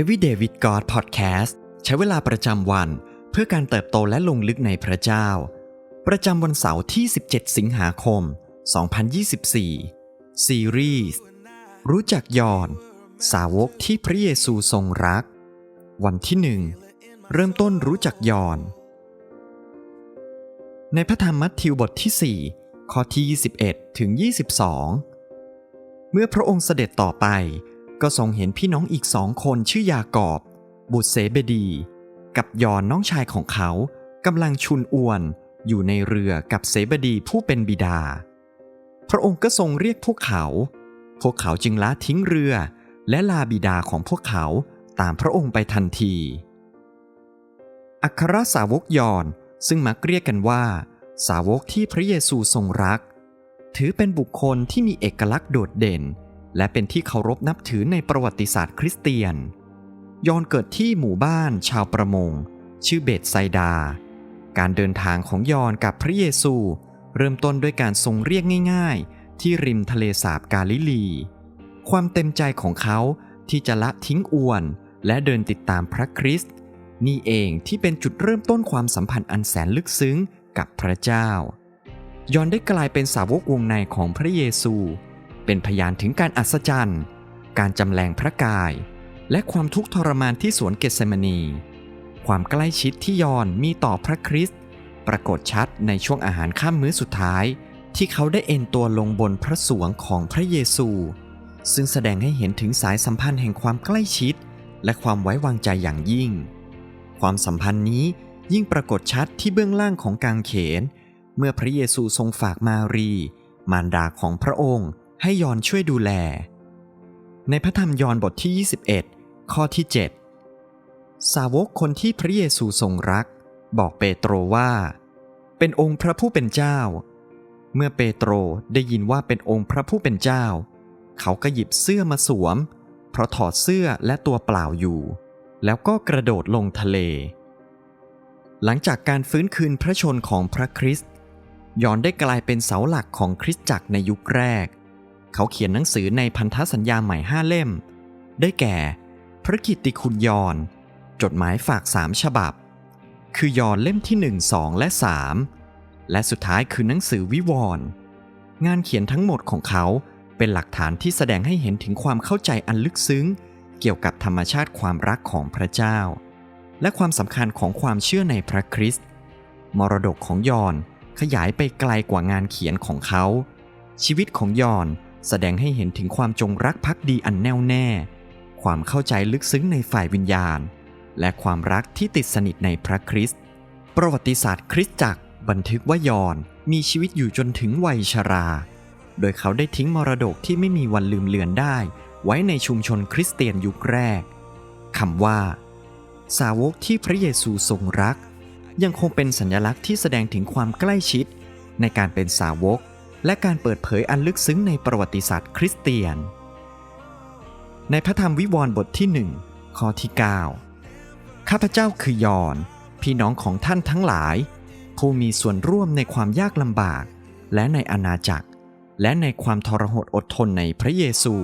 Everyday with God Podcast ใช้เวลาประจำวันเพื่อการเติบโตและลงลึกในพระเจ้า ประจำวันเสาร์ที่ 17 สิงหาคม 2024 ซีรีส์รู้จักยอนสาวกที่พระเยซูทรงรัก วันที่หนึ่งเริ่มต้นรู้จักยอน ในพระธรรมมัทธิวบทที่ 4 ข้อที่ 21 ถึง 22 เมื่อพระองค์เสด็จต่อไป ก็ทรงเห็นพี่น้องอีกสองคนชื่อยากอบ บุตรเสเบดี กับยอนน้องชายของเขากำลังชุนอวน อยู่ในเรือกับเสบดีผู้เป็นบิดา พระองค์ก็ทรงเรียกพวกเขา พวกเขาจึงละทิ้งเรือ และลาบิดาของพวกเขาตามพระองค์ไปทันที อัครสาวกยอนซึ่งมักเรียกกันว่า สาวกที่พระเยซูทรงรัก ถือเป็นบุคคลที่มีเอกลักษณ์โดดเด่น และเป็นที่เคารพนับถือในประวัติศาสตร์คริสเตียน ยอนเกิดที่หมู่บ้านชาวประมง ชื่อเบตไซดา การเดินทางของยอนกับพระเยซู เริ่มต้นด้วยการทรงเรียกง่ายๆ ที่ริมทะเลสาบกาลิลี ความเต็มใจของเขาที่จะละทิ้งอวน และเดินติดตามพระคริสต์นี่เองที่เป็นจุดเริ่มต้นความสัมพันธ์อันแสนลึกซึ้งกับพระเจ้ายอนได้กลายเป็นสาวกวงในของพระเยซู เป็นพยานถึงการอัศจรรย์ การจำแรงพระกาย และความทุกข์ทรมานที่สวนเกสเมานี ความใกล้ชิดที่ยอนมีต่อพระคริสต์ปรากฏชัดในช่วงอาหารข้ามมื้อสุดท้าย ที่เขาได้เอ็นตัวลงบนพระสวงของพระเยซู ซึ่งแสดงให้เห็นถึงสายสัมพันธ์แห่งความใกล้ชิด และความไว้วางใจอย่างยิ่ง ความสัมพันธ์นี้ยิ่งปรากฏชัดที่เบื้องล่างของกางเขน เมื่อพระเยซูทรงฝากมารี มารดาของพระองค์ ให้ยอนช่วยดูแล ในพระธรรมยอนบทที่ 21 ข้อที่ 7 สาวกคนที่พระเยซูทรงรัก บอกเปโตรว่า เป็นองค์พระผู้เป็นเจ้า เมื่อเปโตรได้ยินว่าเป็นองค์พระผู้เป็นเจ้า เขาก็หยิบเสื้อมาสวม เพราะถอดเสื้อและตัวเปล่าอยู่ แล้วก็กระโดดลงทะเล หลังจากการฟื้นคืนพระชนของพระคริสต์ยอนได้กลายเป็นเสาหลักของคริสตจักรในยุคแรก เขาเขียนหนังสือในพันธสัญญาใหม่ห้าเล่ม ได้แก่ พระกิตติคุณยอน จดหมายฝากสามฉบับ คือยอนเล่มที่ 1 2 และ 3 และสุดท้ายคือหนังสือวิวรณ์งานเขียนทั้งหมดของเขาเป็นหลักฐานที่แสดงให้เห็นถึงความเข้าใจอันลึกซึ้ง เกี่ยวกับธรรมชาติความรักของพระเจ้า และความสำคัญของความเชื่อในพระคริสต์มรดกของยอนขยายไปไกลกว่างานเขียนของเขา ชีวิตของยอน แสดงให้เห็นถึงความจงรักภักดีอันแน่วแน่ ความเข้าใจลึกซึ้งในฝ่ายวิญญาณ และความรักที่ติดสนิทในพระคริสต์ ประวัติศาสตร์คริสตจักรบันทึกว่ายอนมีชีวิตอยู่จนถึงวัยชรา โดยเขาได้ทิ้งมรดกที่ไม่มีวันลืมเลือนได้ ไว้ในชุมชนคริสเตียนยุคแรก คำว่า สาวกที่พระเยซูทรงรัก ยังคงเป็นสัญลักษณ์ที่แสดงถึงความใกล้ชิด ในการเป็นสาวก และการเปิดเผยอันลึกซึ้งในประวัติศาสตร์คริสเตียน ในพระธรรมวิวรณ์บทที่หนึ่งข้อที่ 9 ข้าพเจ้าคือยอน พี่น้องของท่านทั้งหลาย ผู้มีส่วนร่วมในความยากลำบาก และในอาณาจักร และในความทรหดอดทนในพระเยซู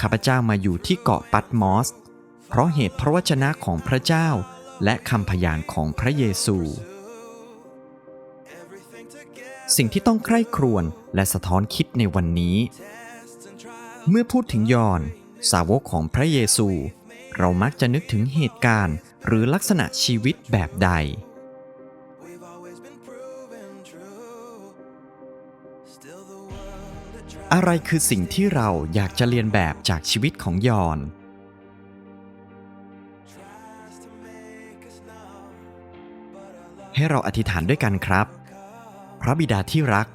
ข้าพเจ้ามาอยู่ที่เกาะปัตมอส เพราะเหตุพระวจนะของพระเจ้า และคำพยานของพระเยซู สิ่งที่ต้องใคร่ครวญและสะท้อนคิดในวันนี้ เมื่อพูดถึงยอน สาวกของพระเยซู เรามักจะนึกถึงเหตุการณ์ หรือลักษณะชีวิตแบบใด อะไรคือสิ่งที่เราอยากจะเรียนแบบจากชีวิตของยอนให้เราอธิษฐานด้วยกันครับ พระบิดาที่รัก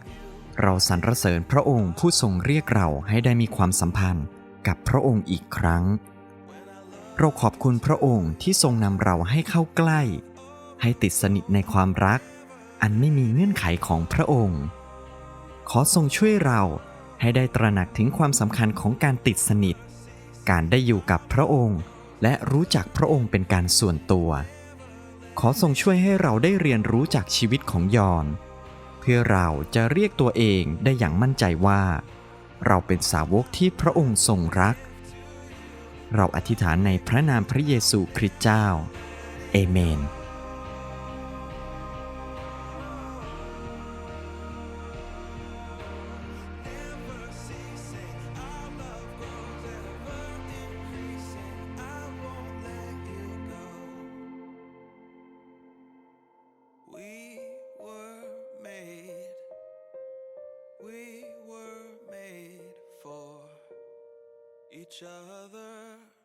เราสรรเสริญพระองค์ผู้ทรงเรียกเราให้ได้มีความสัมพันธ์กับพระองค์อีกครั้ง เราขอบคุณพระองค์ที่ทรงนำเราให้เข้าใกล้ ให้ติดสนิทในความรัก อันไม่มีเงื่อนไขของพระองค์ ขอทรงช่วยเราให้ได้ตระหนักถึงความสำคัญของการติดสนิท การได้อยู่กับพระองค์ และรู้จักพระองค์เป็นการส่วนตัว ขอทรงช่วยให้เราได้เรียนรู้จากชีวิตของยอน เพื่อเราจะเรียกตัวเองได้อย่างมั่นใจว่า เราเป็นสาวกที่พระองค์ทรงรัก เราอธิษฐานในพระนามพระเยซูคริสต์เจ้า เอเมน each other.